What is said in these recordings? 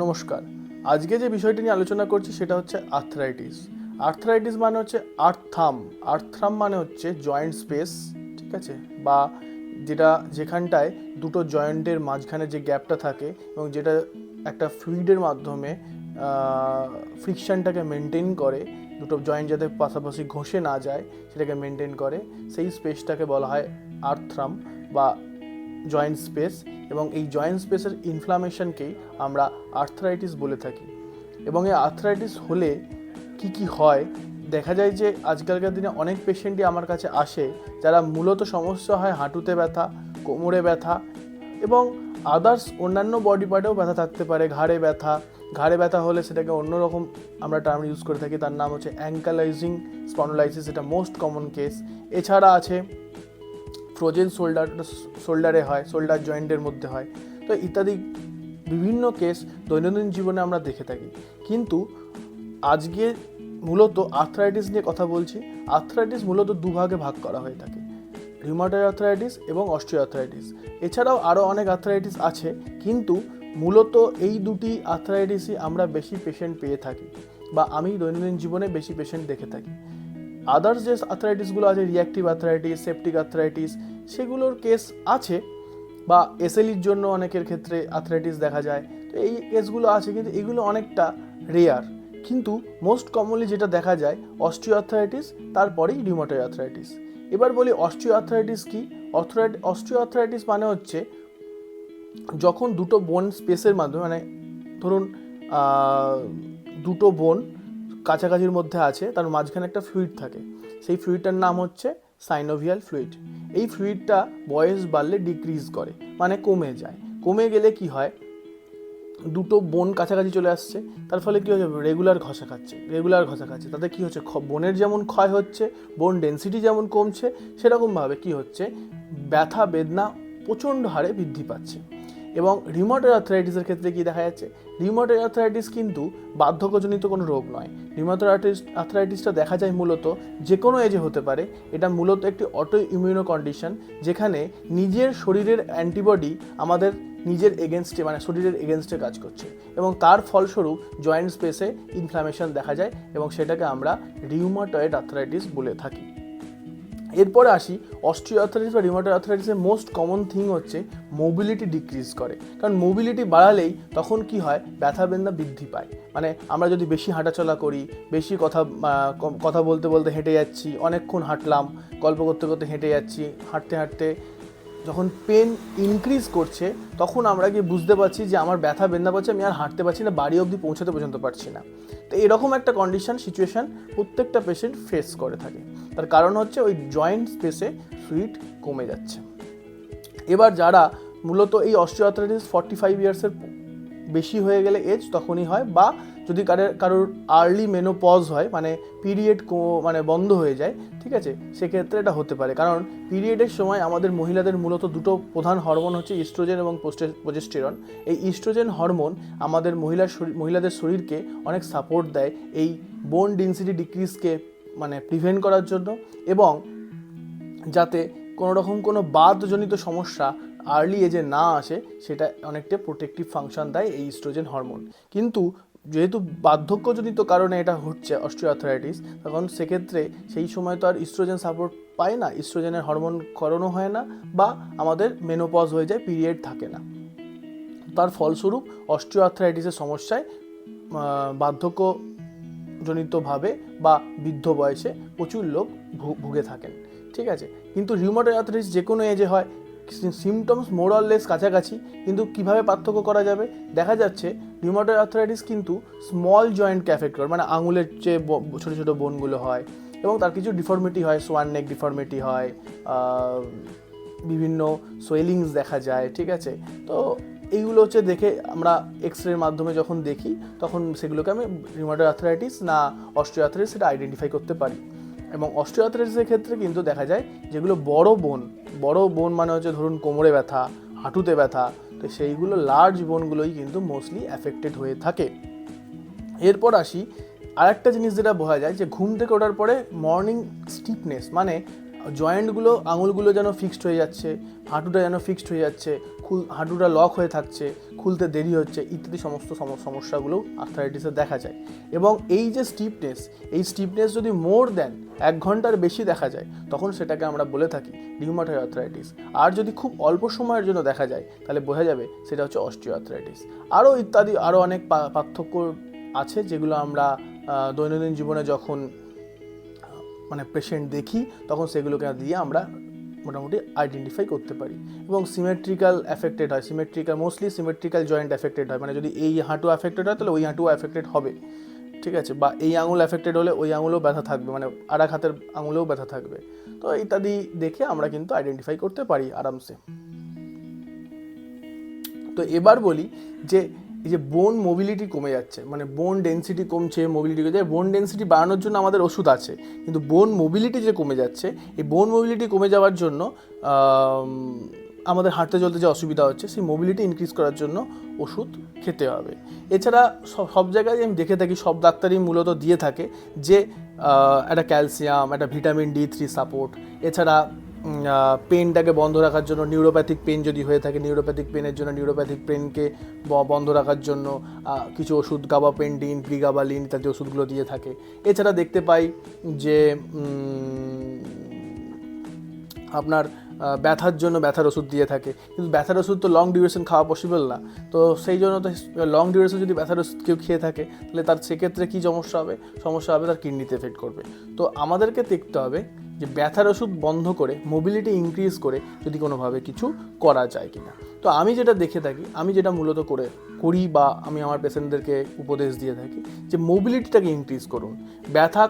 নমস্কার। আজকে যে বিষয়টি নিয়ে আলোচনা করছি সেটা হচ্ছে আর্থরাইটিস আর্থরাইটিস মানে হচ্ছে আর্থাম আর্থাম মানে হচ্ছে জয়েন্ট স্পেস ঠিক আছে? বা যেটা যেখানটায় দুটো জয়েন্টের মাঝখানে যে গ্যাপটা থাকে এবং যেটা একটা ফ্লুইডের মাধ্যমে ফ্রিকশনটাকে মেনটেন করে, দুটো জয়েন্ট যাতে পাশাপাশি ঘষে না যায়, সেটাকে মেনটেন করে, সেই স্পেসটাকে বলা হয় আর্থ্রাম বা জয়েন্ট স্পেস এবং এই জয়েন্ট স্পেসের ইনফ্লামেশনকেই আমরা আর্থরাইটিস বলে থাকি। এবং এই আর্থরাইটিস হলে কি কি হয়, দেখা যায় যে আজকালকার দিনে অনেক পেশেন্টই আমার কাছে আসে যারা মূলত সমস্যা হয় হাঁটুতে ব্যথা, কোমরে ব্যথা এবং আদার্স অন্যান্য বডি পার্টেও ব্যথা থাকতে পারে, ঘাড়ে ব্যথা। ঘাড়ে ব্যথা হলে সেটাকে অন্যরকম আমরা টার্ম ইউজ করে থাকি, তার নাম হচ্ছে অ্যাঙ্কালাইজিং স্পন্ডলাইসিস এটা মোস্ট কমন কেস এছাড়া আছে ফ্রোজেন শোল্ডার শোল্ডারে হয় শোল্ডার জয়েন্টের মধ্যে হয়। তো ইত্যাদি বিভিন্ন কেস দৈনন্দিন জীবনে আমরা দেখে থাকি। কিন্তু আজকে মূলত আর্থরাইটিস নিয়ে কথা বলছি। আর্থরাইটিস মূলত দুভাগে ভাগ করা হয়ে থাকে। রিউমাটয়েড আর্থরাইটিস এবং অস্ট্রিও আর্থরাইটিস এছাড়াও আরও অনেক আর্থরাইটিস আছে, কিন্তু মূলত এই দুটি আর্থরাইটিসই আমরা বেশি পেশেন্ট পেয়ে থাকি বা আমি দৈনন্দিন জীবনে বেশি পেশেন্ট দেখে থাকি। আদার্স যে আর্থরাইটিসগুলো আছে রিয়াক্টিভ আর্থরাইটিস সেপটিক আর্থরাইটিস সেগুলোর কেস আছে, বা এসএলির জন্য অনেকের ক্ষেত্রে আর্থরাইটিস দেখা যায়। তো এই কেসগুলো আছে, কিন্তু এগুলো অনেকটা রেয়ার কিন্তু মোস্ট কমনলি যেটা দেখা যায় অস্ট্রিও আর্থরাইটিস তারপরেই রিউমাটয়েড আর্থরাইটিস এবার বলি অস্ট্রিও আর্থরাইটিস কি? অর্থরাইট অস্ট্রিও আর্থরাইটিস মানে হচ্ছে, যখন দুটো বোন স্পেসের মাধ্যমে মানে ধরুন দুটো বোন কাছাকাছির মধ্যে আছে, তার মাঝখানে একটা ফ্লুইড থাকে। সেই ফ্লুইডটার নাম হচ্ছে সাইনোভিয়াল ফ্লুইড এই ফ্লুইডটা বয়স বাড়লে ডিক্রিজ করে মানে কমে যায়। কমে গেলে কি হয়? দুটো বোন কাছাকাছি চলে আসছে, তার ফলে কী হচ্ছে রেগুলার ঘষা খাচ্ছে রেগুলার ঘষা খাচ্ছে। তাতে কী হচ্ছে? বোনের যেমন ক্ষয় হচ্ছে, বোন ডেন্সিটি যেমন কমছে, সেরকমভাবে কী হচ্ছে? ব্যথা, বেদনা প্রচণ্ড হারে বৃদ্ধি পাচ্ছে। এবং রিমোটের আর্থরাইটিসের ক্ষেত্রে কি দেখা যাচ্ছে রিমোটের আর্থরাইটিস কিন্তু বার্ধক্যজনিত কোনো রোগ নয়। রিমোটের আর্থরাইটিসটা দেখা যায় মূলত যে কোনো এজে হতে পারে। এটা মূলত একটি অটো ইমিউনো কন্ডিশন যেখানে নিজের শরীরের অ্যান্টিবডি আমাদের নিজের এগেনস্টে মানে শরীরের এগেনস্টে কাজ করছে। এবং তার ফলস্বরূপ জয়েন্ট স্পেসে ইনফ্লামেশন দেখা যায় এবং সেটাকে আমরা রিউমাটয়েড আর্থরাইটিস বলে থাকি। এরপরে আসি অস্ট্রিও আর্থারাইটিস বা রিমোটেড আর্থারাইটিসের মোস্ট কমন থিং হচ্ছে মোবিলিটি ডিক্রিজ করে। কারণ মোবিলিটি বাড়ালেই তখন কি হয়, ব্যথা বেদনা বৃদ্ধি পায়। মানে আমরা যদি বেশি হাঁটাচলা করি, বেশি কথা কথা বলতে বলতে হেঁটে যাচ্ছি, অনেকক্ষণ হাঁটলাম, গল্প করতে করতে হেঁটে যাচ্ছি, হাঁটতে হাঁটতে যখন পেন ইনক্রিজ করছে, তখন আমরা গিয়ে বুঝতে পারছি যে আমার ব্যথা বেদনা পাচ্ছে, আমি আর হাঁটতে পারছি না, বাড়ি অবধি পৌঁছাতে পর্যন্ত পারছি না। তো এরকম একটা কন্ডিশন সিচুয়েশন প্রত্যেকটা পেশেন্ট ফেস করে থাকে। তার কারণ হচ্ছে ওই জয়েন্ট স্পেসে ফ্লুইড কমে যাচ্ছে। এবার যারা মূলত এই অস্ট্রিওআর্থ্রাইটিস ফর্টি ফাইভ ইয়ার্সের বেশি হয়ে গেলে এজ তখনই হয় বা যদি কারোর কারোর আর্লি মেনোপজ হয় মানে পিরিয়ড মানে বন্ধ হয়ে যায়, ঠিক আছে? সেক্ষেত্রে এটা হতে পারে। কারণ পিরিয়ডের সময় আমাদের মহিলাদের মূলত দুটো প্রধান হরমোন হচ্ছে ইস্ট্রোজেন এবং প্রোজেস্টেরন এই ইস্ট্রোজেন হরমোন আমাদের মহিলার মহিলাদের শরীরকে অনেক সাপোর্ট দেয়। এই বোন ডেন্সিটি ডিক্রিজকে মানে প্রিভেন্ট করার জন্য এবং যাতে কোনো রকম কোনো বাদজনিত সমস্যা আর্লি এজে না আসে সেটা অনেকটা প্রোটেক্টিভ ফাংশন দেয় এই ইস্ট্রোজেন হরমোন কিন্তু যেহেতু বার্ধক্যজনিত কারণে এটা হচ্ছে অস্ট্রিওআর্থারাইটিস তখন সেক্ষেত্রে সেই সময় তো আর ইস্ট্রোজেন সাপোর্ট পায় না ইস্ট্রোজেনের হরমোন করণও হয় না বা আমাদের মেনোপজ হয়ে যায় পিরিয়ড থাকে না। তার ফলস্বরূপ অস্ট্রিওআর্থারাইটিসের সমস্যায় আহ, বার্ধক্যজনিতভাবে বা বৃদ্ধ বয়সে প্রচুর লোক ভুগে থাকেন, ঠিক আছে? কিন্তু রিউমাটয়েড আর্থ্রাইটিস যে কোনো এজে হয় সিমটমস মোরলেস কাছাকাছি, কিন্তু কীভাবে পার্থক্য করা যাবে? দেখা যাচ্ছে রিউমাটয়েড আর্থ্রাইটিস কিন্তু স্মল জয়েন্টকে অ্যাফেক্ট করে মানে আঙুলের যে ছোটো ছোটো বোনগুলো হয় এবং তার কিছু ডিফর্মিটি হয় সোয়ান নেক ডিফর্মিটি হয় বিভিন্ন সোয়েলিংস দেখা যায়, ঠিক আছে? তো এইগুলো হচ্ছে দেখে আমরা এক্স রের মাধ্যমে যখন দেখি, তখন সেগুলোকে আমি রিউমাটয়েড আর্থরাইটিস না অস্ট্রিও আর্থরাইটিস সেটা আইডেন্টিফাই করতে পারি। এবং অস্ট্রিও আর্থরাইটিসের ক্ষেত্রে কিন্তু দেখা যায় যেগুলো বড় বোন বড় বোন মানে হচ্ছে ধরুন কোমরে ব্যথা, হাঁটুতে ব্যথা, তো সেইগুলো লার্জ বোনগুলোই কিন্তু মোস্টলি অ্যাফেক্টেড হয়ে থাকে। এরপর আসি, আরেকটা জিনিস যেটা বোঝা যায় যে ঘুম থেকে ওঠার পরে মর্নিং স্টিফনেস মানে জয়েন্টগুলো, আঙুলগুলো যেন ফিক্সড হয়ে যাচ্ছে, হাঁটুটা যেন ফিক্সড হয়ে যাচ্ছে খু- হাঁটুটা লক হয়ে থাকছে, খুলতে দেরি হচ্ছে, ইত্যাদি সমস্ত সম- সমস্যাগুলো আর্থারাইটিসে দেখা যায়। এবং এই যে স্টিফনেস এই স্টিফনেস যদি মোর দেন এক ঘণ্টার বেশি দেখা যায়, তখন সেটাকে আমরা বলে থাকি রিউমাটয়েড আর্থ্রাইটিস আর যদি খুব অল্প সময়ের জন্য দেখা যায়, তাহলে বোঝা যাবে সেটা হচ্ছে অস্টিও আর্থ্রাইটিস আরও ইত্যাদি, আরও অনেক পার্থক্য আছে যেগুলো আমরা দৈনন্দিন জীবনে যখন মানে পেশেন্ট দেখি, তখন সেগুলোকে দিয়ে আমরা মোটামুটি আইডেন্টিফাই করতে পারি। এবং সিমেট্রিক্যাল এফেক্টেড হয় symmetrical mostly symmetrical joint affected হয়। মানে যদি এই হাঁটু এফেক্টেড হয়, তাহলে ওই হাঁটু এফেক্টেড হবে। ঠিক আছে? বা এই আঙুল এফেক্টেড হলে ওই আঙুলেও ব্যথা থাকবে মানে আর হাতের আঙুলেও ব্যথা থাকবে। তো ইত্যাদি দেখে আমরা কিন্তু আইডেন্টিফাই করতে পারি আরামসে। তো এবার বলি যে এই যে বোন মোবিলিটি কমে যাচ্ছে মানে বোন ডেন্সিটি কমছে মোবিলিটি কমে যাচ্ছে বোন ডেন্সিটি বাড়ানোর জন্য আমাদের ওষুধ আছে। কিন্তু বোন মোবিলিটি যে কমে যাচ্ছে, এই বোন মোবিলিটি কমে যাওয়ার জন্য আমাদের হাঁটতে চলতে যে অসুবিধা হচ্ছে, সেই মোবিলিটি ইনক্রিজ করার জন্য ওষুধ খেতে হবে। এছাড়া সব সব জায়গায় আমি দেখে থাকি, সব ডাক্তারই মূলত দিয়ে থাকে যে একটা ক্যালসিয়াম একটা ভিটামিন ডি থ্রি সাপোর্ট এছাড়া পেনটাকে বন্ধ রাখার জন্য নিউরোপ্যাথিক পেন যদি হয়ে থাকে নিউরোপ্যাথিক পেনের জন্য নিউরোপ্যাথিক পেনকে বন্ধ রাখার জন্য কিছু ওষুধ গাবাপেন্টিন প্রিগাবালিন ইত্যাদি ওষুধগুলো দিয়ে থাকে। এছাড়া দেখতে পাই যে আপনার ব্যথার জন্য ব্যথার ওষুধ দিয়ে থাকে। কিন্তু ব্যথার ওষুধ তো লং ডিউরেশন খাওয়া পসিবল না। তো সেই জন্য তো লং ডিউরেশন যদি ব্যথার ওষুধ কেউ খেয়ে থাকে, তাহলে তার সেক্ষেত্রে কী সমস্যা হবে? সমস্যা হবে তার কিডনিতে এফেক্ট করবে। তো আমাদেরকে দেখতে হবে যে ব্যথার ওষুধ বন্ধ করে মোবিলিটি ইনক্রিজ করে যদি কোনোভাবে কিছু করা যায় কিনা। তো আমি যেটা দেখে থাকি, আমি যেটা মূলত করে করি বা আমি আমার পেশেন্টদেরকে উপদেশ দিয়ে থাকি যে মোবিলিটিটাকে ইনক্রিজ করুন। ব্যথা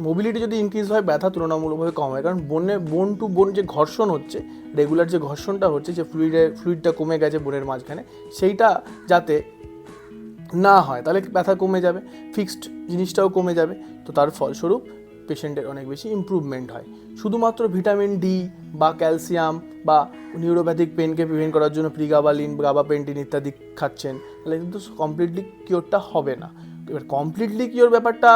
মোবিলিটি যদি ইনক্রিজ হয়, ব্যথা তুলনামূলকভাবে কম হয়। কারণ বনে বোন টু বোন যে ঘর্ষণ হচ্ছে রেগুলার যে ঘর্ষণটা হচ্ছে, যে ফ্লুইডে ফ্লুইডটা কমে গেছে বোনের মাঝখানে, সেইটা যাতে না হয়, তাহলে ব্যথা কমে যাবে ফিক্সড জিনিসটাও কমে যাবে। তো তার ফলস্বরূপ পেশেন্টের অনেক বেশি ইমপ্রুভমেন্ট হয়। শুধুমাত্র ভিটামিন ডি বা ক্যালসিয়াম বা নিউরোপ্যাথিক পেনকে প্রিভেন্ট করার জন্য প্রিগাবালিন গাবাপেন্টিন ইত্যাদি খাচ্ছেন, তাহলে কিন্তু কমপ্লিটলি কিওরটা হবে না। এবার কমপ্লিটলি কিওর ব্যাপারটা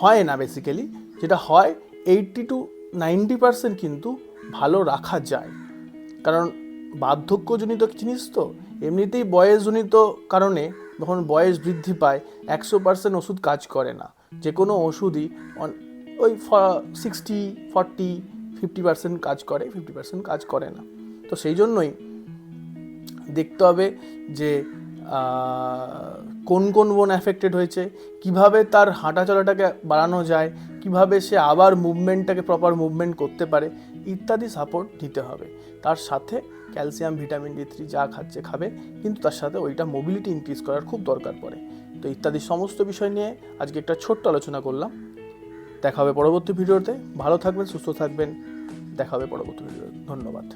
হয় না বেসিক্যালি যেটা হয় এইটটি টু নাইনটি পার্সেন্ট কিন্তু ভালো রাখা যায়। কারণ বার্ধক্যজনিত জিনিস তো, এমনিতেই বয়সজনিত কারণে যখন বয়স বৃদ্ধি পায়, একশো পার্সেন্ট ওষুধ কাজ করে না। যে কোনো ওষুধই ওই সিক্সটি ফর্টি ফিফটি পার্সেন্ট কাজ করে ফিফটি পার্সেন্ট কাজ করে না। তো সেই জন্যই দেখতে হবে যে কোন কোন বোন অ্যাফেক্টেড হয়েছে, কীভাবে তার হাঁটা চলাটাকে বাড়ানো যায়, কীভাবে সে আবার মুভমেন্টটাকে প্রপার মুভমেন্ট করতে পারে, ইত্যাদি সাপোর্ট দিতে হবে। তার সাথে ক্যালসিয়াম ভিটামিন ডি থ্রি যা খাচ্ছে খাবে, কিন্তু তার সাথে ওইটা মোবিলিটি ইনক্রিজ করার খুব দরকার পড়ে। তো ইত্যাদি সমস্ত বিষয় নিয়ে আজকে একটা ছোট্ট আলোচনা করলাম। দেখা হবে পরবর্তী ভিডিওতে। ভালো থাকবেন, সুস্থ থাকবেন। দেখা হবে পরবর্তী ভিডিওতে। ধন্যবাদ।